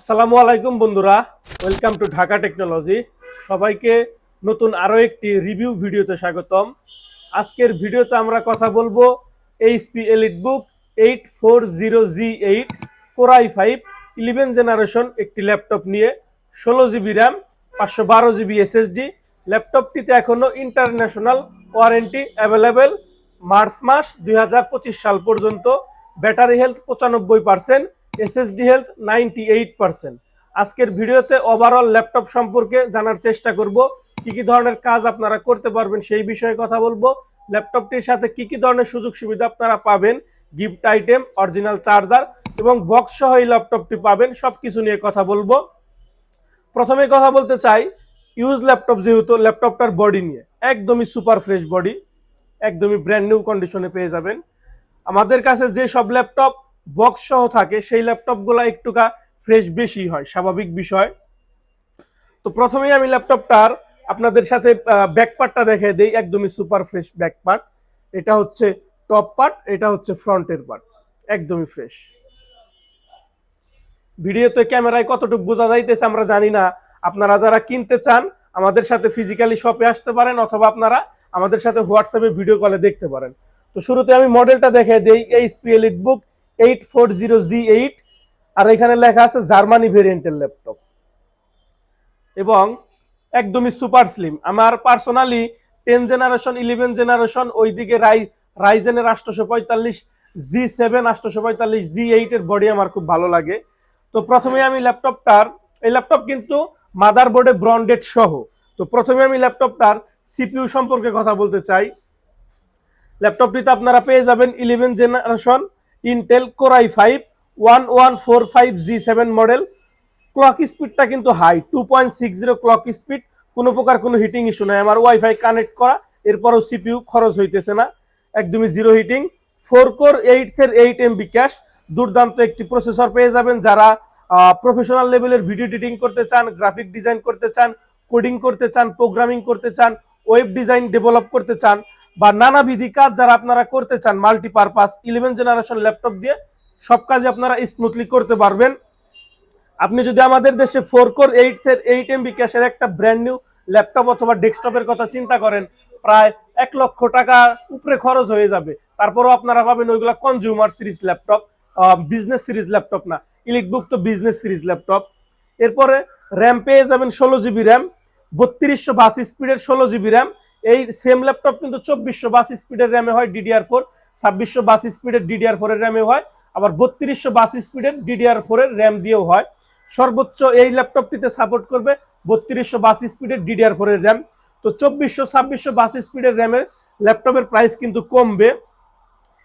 আসসালামু আলাইকুম বন্ধুরা। ওয়েলকাম টু ঢাকা টেকনোলজি সবাইকে নতুন আরও একটি রিভিউ ভিডিওতে স্বাগতম। আজকের ভিডিওতে আমরা কথা বলব HP EliteBook eight four zero G eight core i five eleven generation একটি ল্যাপটপ নিয়ে ষোলো জিবি র্যাম পাঁচশো বারো জিবি এসএসডি ল্যাপটপটিতে এখনও ইন্টারন্যাশনাল ওয়ারেন্টি অ্যাভেলেবেল মার্চ মাস দুই হাজার পঁচিশ সাল পর্যন্ত। ব্যাটারি হেলথ পঁচানব্বই percent SSD health ninety eight percent আজকের ভিডিওতে ওভারঅল ল্যাপটপ সম্পর্কে জানার চেষ্টা করব, কি কি ধরনের কাজ আপনারা করতে পারবেন সেই বিষয়ে কথা বলব। ল্যাপটপটির সাথে কি কি ধরনের সুযোগ সুবিধা আপনারা পাবেন গিফট আইটেম অরিজিনাল চার্জার এবং বক্স সহ এই ল্যাপটপটি পাবেন সব কিছু নিয়ে কথা বলব। প্রথমে কথা বলতে চাই ইউজ ল্যাপটপ যেহেতু ল্যাপটপটার বডি নিয়ে, একদমই সুপার ফ্রেশ বডি একদমই ব্র্যান্ড নিউ কন্ডিশনে পেয়ে যাবেন। আমাদের কাছে যে সব ল্যাপটপ বক্স সহ থাকে, সেই ল্যাপটপগুলো একটুকা ফ্রেশ বেশি হয়, স্বাভাবিক বিষয়। তো প্রথমেই আমি ল্যাপটপটার আপনাদের সাথে ব্যাকপার্টটা দেখে দিই, একদমই সুপার ফ্রেশ ব্যাকপার্ট এটা হচ্ছে টপ পার্ট এটা হচ্ছে ফ্রন্টের পার্ট একদমই ফ্রেশ ভিডিওতে, ক্যামেরায় কতটুকু বোঝা যাইতেছে আমরা জানি না। আপনারা যারা কিনতে চান, আমাদের সাথে ফিজিক্যালি শপে আসতে পারেন, অথবা আপনারা আমাদের সাথে হোয়াটসঅ্যাপে ভিডিও কলে দেখতে পারেন। তো শুরুতে আমি মডেলটা দেখে দেই HP EliteBook eight four zero G eight আর এখানে লেখা আছে জার্মানি ভেরিয়েন্টের ল্যাপটপ এবং একদমই সুপার স্লিম আমার personally ten generation eleven generation ওইদিকে রাই রাইজেনের আটশোশো পঁয়তাল্লিশ জি সেভেন আটশোশো পঁয়তাল্লিশ জি এইটের বডি আমার খুব ভালো লাগে। তো প্রথমে আমি ল্যাপটপটার এই ল্যাপটপ কিন্তু মাদার বোর্ডে ব্রন্ডেড সহ। তো প্রথমে আমি ল্যাপটপটার সিপিইউ সম্পর্কে কথা বলতে চাই। ল্যাপটপটিতে আপনারা পেয়ে যাবেন eleven generation Intel core i five one one four five G seven model clock স্পিডটা কিন্তু high two point six zero clock speed কোনো প্রকার কোনো হিটিং ইস্যু নাই। আমার ওয়াইফাই কানেক্ট করা, এরপরও সিপিইউ খরচ হইতেছে না। একদমই zero heating four core eight এর এইট এমবি ক্যাশ দুর্দান্ত একটি প্রসেসর পেয়ে যাবেন যারা প্রফেশনাল লেভেলের ভিডিও এডিটিং করতে চান গ্রাফিক ডিজাইন করতে চান কোডিং করতে চান প্রোগ্রামিং করতে চান ওয়েব ডিজাইন ডেভেলপ করতে চান। বা নানাবিধি কাজ যারা আপনারা করতে চান মাল্টিপারপাস ইলেভেন জেনারেশন ল্যাপটপ দিয়ে সব কাজে আপনারা স্মুথলি করতে পারবেন। আপনি যদি আমাদের দেশে four core eight eight MB ক্যাশের একটা ব্র্যান্ড নিউ ল্যাপটপ অথবা ডেস্কটপের কথা চিন্তা করেন, প্রায় এক লক্ষ টাকা উপরে খরচ হয়ে যাবে। তারপরও আপনারা পাবেন ওইগুলা consumer series laptop business series laptop না ইলেকট্রিক তো বিজনেস সিরিজ ল্যাপটপ এরপরে র্যাম পেয়ে যাবেন ষোলো জিবি র্যাম বত্রিশশো বাস স্পিডের ষোলো জিবি র্যাম এই সেম ল্যাপটপ কিন্তু চব্বিশশো বাস স্পিডের র্যামে হয় ডিডিআর ফোর ছাব্বিশশো বাস স্পিডের ডিডিআর ফোরের র্যামে হয়, আবার বত্রিশশো বাস স্পিডের ডিডিআর ফোরের র্যাম দিয়েও হয়। সর্বোচ্চ এই ল্যাপটপটিতে সাপোর্ট করবে বত্রিশশো বাস স্পিডের ডিডিআর ফোরের র্যাম তো চব্বিশশো, ছাব্বিশশো বাস স্পিডের র্যামের ল্যাপটপের প্রাইস কিন্তু কমবে।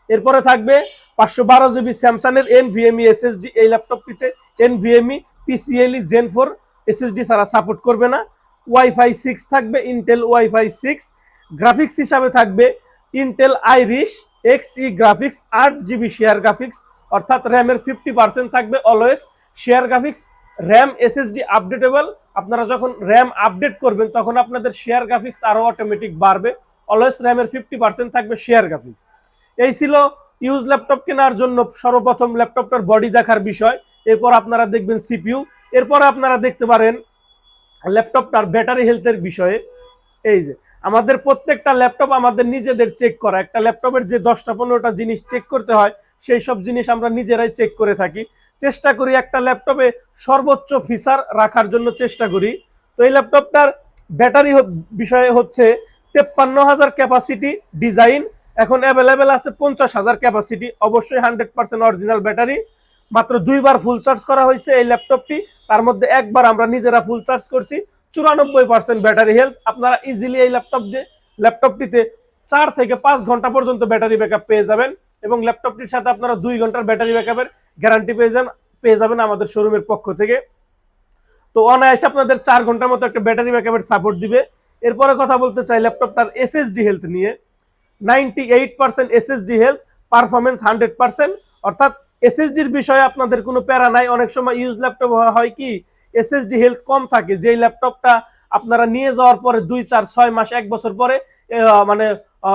এরপরে থাকবে পাঁচশো বারো জিবি স্যামসাংয়ের এন ভিএমই এসএসডি এই ল্যাপটপটিতে NVMe PCIe gen four SSD ছাড়া সাপোর্ট করবে না। ওয়াইফাই সিক্স থাকবে ইন্টেল ওয়াইফাই সিক্স গ্রাফিক্স হিসাবে থাকবে Intel Iris Xe graphics আট জিবি শেয়ার গ্রাফিক্স অর্থাৎ র্যামের ফিফটি পার্সেন্ট থাকবে always share graphics RAM SSD updatable আপনারা যখন র্যাম আপডেট করবেন, তখন আপনাদের শেয়ার গ্রাফিক্স আরও অটোমেটিক বাড়বে অলওয়েজ র্যামের ফিফটি পার্সেন্ট থাকবে শেয়ার গ্রাফিক্স এই ছিল ইউজ ল্যাপটপ কেনার জন্য সর্বপ্রথম ল্যাপটপটার বডি দেখার বিষয়, এরপর আপনারা দেখবেন সিপিইউ এরপর আপনারা দেখতে পারেন ল্যাপটপটার ব্যাটারি হেলথের বিষয়ে। এই যে, আমাদের প্রত্যেকটা ল্যাপটপ আমাদের নিজেদের চেক করা। একটা ল্যাপটপের যে দশটা, পনেরোটা জিনিস চেক করতে হয়, সেই সব জিনিস আমরা নিজেরাই চেক করে থাকি। চেষ্টা করি একটা ল্যাপটপে সর্বোচ্চ ফিচার রাখার জন্য চেষ্টা করি। তো এই ল্যাপটপটার ব্যাটারি বিষয়ে হচ্ছে তেপ্পান্ন হাজার ক্যাপাসিটি ডিজাইন এখন অ্যাভেলেবেল আছে পঞ্চাশ হাজার ক্যাপাসিটি অবশ্যই হান্ড্রেড পার্সেন্ট অরিজিনাল ব্যাটারি মাত্র দুইবার ফুল চার্জ করা হয়েছে এই ল্যাপটপটি তার মধ্যে একবার আমরা নিজেরা ফুল চার্জ করছি। চুরানব্বই পার্সেন্ট ব্যাটারি হেলথ আপনারা ইজিলি এই ল্যাপটপ দিয়ে ল্যাপটপটিতে চার থেকে পাঁচ ঘণ্টা পর্যন্ত ব্যাটারি ব্যাকআপ পেয়ে যাবেন এবং ল্যাপটপটির সাথে আপনারা দুই ঘণ্টার ব্যাটারি ব্যাকআপের গ্যারান্টি পেয়ে যান, পেয়ে যাবেন আমাদের শোরুমের পক্ষ থেকে। তো অনায়াসে আপনাদের চার ঘণ্টার মতো একটা ব্যাটারি ব্যাকআপের সাপোর্ট দিবে। এরপরে কথা বলতে চাই ল্যাপটপটার এসএসডি হেলথ নিয়ে। Ninety eight percent SSD health performance hundred percent অর্থাৎ এসএসডির বিষয়ে আপনাদের কোনো প্যারা নাই। অনেক সময় ইউজ ল্যাপটপ হয় কি এসএসডি হেলথ কম থাকে। যেই ল্যাপটপটা আপনারা নিয়ে যাওয়ার পরে দুই, চার, ছয় মাস, এক বছর পরে মানে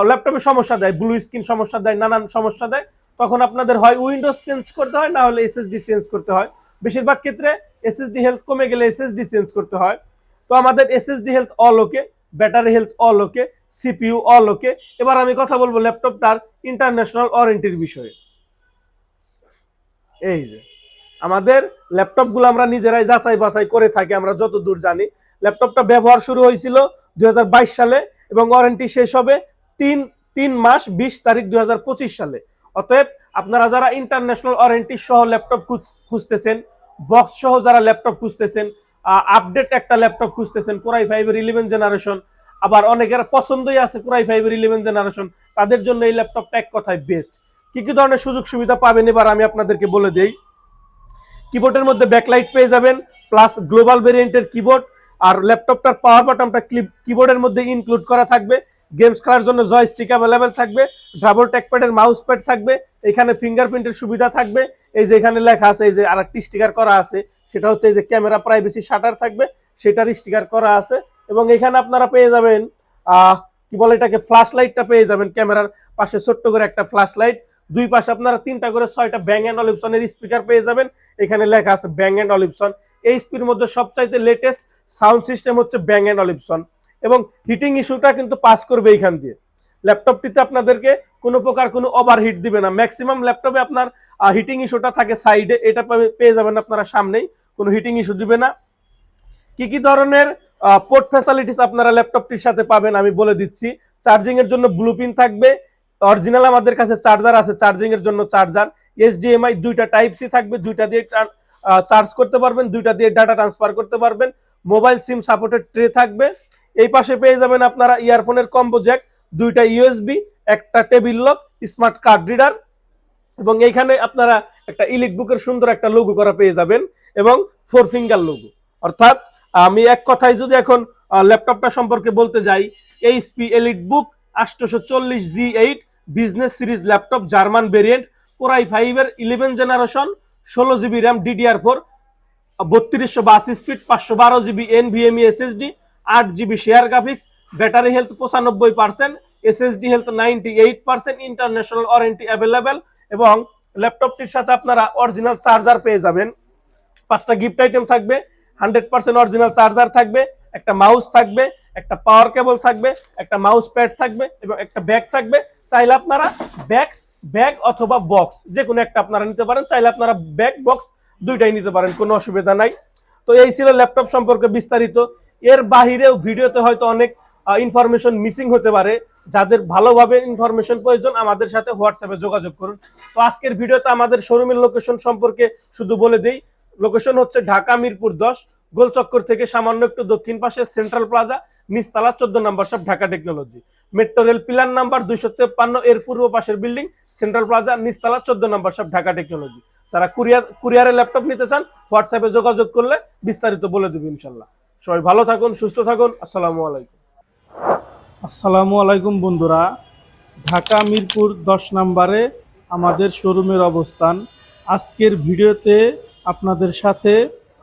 ল্যাপটপে সমস্যা দেয় ব্লু স্ক্রিন সমস্যা দেয়, নানান সমস্যা দেয়, তখন আপনাদের হয় উইন্ডোজ চেঞ্জ করতে হয়, না হলে এসএসডি চেঞ্জ করতে হয়। বেশিরভাগ ক্ষেত্রে এসএসডি হেলথ কমে গেলে এসএসডি চেঞ্জ করতে হয়। তো আমাদের SSD health all okay battery health all okay CPU all okay এবার আমি কথা বলব ল্যাপটপটার ইন্টারন্যাশনাল ওয়ারেন্টির বিষয়ে। এই যে, আমাদের ল্যাপটপগুলো আমরা নিজেরাই যাচাই বাছাই করে থাকি, আমরা যত দূর জানি। ল্যাপটপটা ব্যবহার শুরু হয়েছিল দুই হাজার বাইশ সালে এবং ওয়ারেন্টি শেষ হবে তিন তিন মাস বিশ তারিখ দুই সালে। অতএব আপনারা যারা ইন্টারন্যাশনাল ওয়ারেন্টি সহ ল্যাপটপ খুঁজতেছেন বক্স সহ যারা ল্যাপটপ খুঁজতেছেন আপডেট একটা ল্যাপটপ খুঁজতেছেন কোরাই ফাইভের ইলেভেন জেনারেশন আবার অনেকের পছন্দই আছে কোরাই ফাইভের ইলেভেন জেনারেশন তাদের জন্য এই ল্যাপটপটা এক কথায় বেস্ট কি কি ধরনের সুযোগ সুবিধা পাবেন? এবার আমি আপনাদেরকে বলে দেই। কিবোর্ডের মধ্যে ব্যাকলাইট পেয়ে যাবেন প্লাস গ্লোবাল ভেরিয়েন্টের কিবোর্ড আর ল্যাপটপটার পাওয়ার বাটনটা ক্লিপ কিবোর্ডের মধ্যে ইনক্লুড করা থাকবে। গেমস খেলার জন্য জয়স্টিক অ্যাভেলেবেল থাকবে ডাবল ট্যাকপ্যাডের মাউস প্যাড থাকবে, এখানে ফিঙ্গারপ্রিন্টের সুবিধা থাকবে। এই যে এখানে লেখা আছে, এই যে আরেকটি স্টিকার করা আছে, সেটা হচ্ছে এই যে ক্যামেরা প্রাইভেসি শাটার থাকবে, সেটার স্টিকার করা আছে। এবং এখানে আপনারা পেয়ে যাবেন কি বলে এটাকে ফ্ল্যাশ লাইটটা পেয়ে যাবেন ক্যামেরার পাশে ছোট্ট করে একটা ফ্ল্যাশ লাইট দুই পাশে আপনারা তিনটা করে ছয়টা ব্যাং অ্যান্ড অলিপসনের স্পিকার পেয়ে যাবেন। এখানে লেখা আছে ব্যাং অ্যান্ড অলিপসন এই স্পির মধ্যে সবচাইতে লেটেস্ট সাউন্ড সিস্টেম হচ্ছে ব্যাং অ্যান্ড অলিপসন এবং হিটিং ইস্যুটা কিন্তু পাস করবে এইখান দিয়ে। ল্যাপটপটিতে আপনাদেরকে কোনো প্রকার কোনো ওভারহিট দিবে না। ম্যাক্সিমাম ল্যাপটপে আপনার হিটিং ইস্যুটা থাকে সাইডে এটা পেয়ে যাবেন আপনারা সামনেই। কোনো হিটিং ইস্যু দিবে না। কি কি ধরনের পোর্ট ফ্যাসিলিটিস আপনারা ল্যাপটপটির সাথে পাবেন আমি বলে দিচ্ছি। চার্জিং এর জন্য ব্লুপিন থাকবে। অরিজিনাল আমাদের কাছে চার্জার আছে চার্জিং এর জন্য চার্জার এইচডিএমআই দুইটা টাইপ সি থাকবে, দুইটা দিয়ে চার্জ করতে পারবেন, দুইটা দিয়ে ডাটা ট্রান্সফার করতে পারবেন মোবাইল সিম সাপোর্টেড ট্রে থাকবে। এই পাশে পেয়ে যাবেন আপনারা ইয়ারফোনের কম্বো জ্যাক দুইটা ইউএসবি একটা table lock smart card reader এবং এইখানে আপনারা একটা ইলিট বুকের সুন্দর একটা লোগো করা পেয়ে যাবেন এবং ফোর ফিঙ্গার লোগো অর্থাৎ আমি এক কথায় যদি এখন ল্যাপটপটা সম্পর্কে বলতে যাই এইচপি এলিট বুক আটশোশো চল্লিশ G eight business series laptop German variant core i ফাইভের ইলেভেন জেনারেশন ষোলো জিবি র্যাম ডিডিআর ফোর বত্রিশশো বাস স্পিড পাঁচশো বারো জিবি এন এনভিএমই এসএসডি আট GB share graphics battery health পঁচানব্বই percent SSD health ninety eight percent international warranty available এবং ল্যাপটপটির সাথে আপনারা অরিজিনাল চার্জার পেয়ে যাবেন। পাঁচটা গিফট আইটেম থাকবে হান্ড্রেড পার্সেন্ট অরিজিনাল চার্জার থাকবে, একটা মাউস থাকবে, একটা পাওয়ার কেবল থাকবে, একটা মাউস প্যাড থাকবে এবং একটা ব্যাগ থাকবে। চাইলে আপনারা ব্যাগস ব্যাগ অথবা বক্স যে কোনো একটা আপনারা নিতে পারেন। চাইলে আপনারা ব্যাগ বক্স দুইটাই নিতে পারেন, কোনো অসুবিধা নাই। তো এই ছিল ল্যাপটপ সম্পর্কে বিস্তারিত। এর বাহিরেও ভিডিওতে হয়তো অনেক ইনফরমেশন মিসিং হতে পারে। যাদের ভালোভাবে ইনফরমেশন প্রয়োজন, আমাদের সাথে হোয়াটসঅ্যাপে যোগাযোগ করুন। তো আজকের ভিডিওতে আমাদের শোরুমের লোকেশন সম্পর্কে শুধু বলে দিই। লোকেশন হচ্ছে ঢাকা মিরপুর দশ গোলচক্কর থেকে সামান্য একটু দক্ষিণ পাশে সেন্ট্রাল প্লাজা, নিচতলা চোদ্দ নাম্বার সব Dhaka technology. Metro rail pillar number দুইশো তেপ্পান্ন, এর পূর্ব পাশের বিল্ডিং, সেন্ট্রাল প্লাজা, নিচতলা চোদ্দ নাম্বার সব ঢাকা টেকনোলজি। যারা কুরিয়ার কুরিয়ারে ল্যাপটপ নিতে চান, হোয়াটসঅ্যাপে যোগাযোগ করলে বিস্তারিত বলে দেবো ইনশাল্লাহ। সবাই ভালো থাকুন, সুস্থ থাকুন, আসসালামু আলাইকুম। আসসালামু আলাইকুম বন্ধুরা। ঢাকা মিরপুর দশ নম্বরে আমাদের শোরুমের অবস্থান। আজকের ভিডিওতে আপনাদের সাথে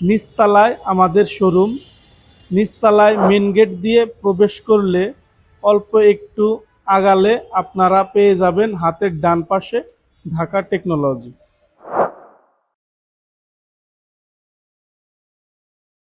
নিচতলায় আমাদের শোরুম। নিচতলায় মেন গেট দিয়ে প্রবেশ করলে অল্প একটু আগালে আপনারা পেয়ে যাবেন হাতের ডান পাশে ঢাকা টেকনোলজি।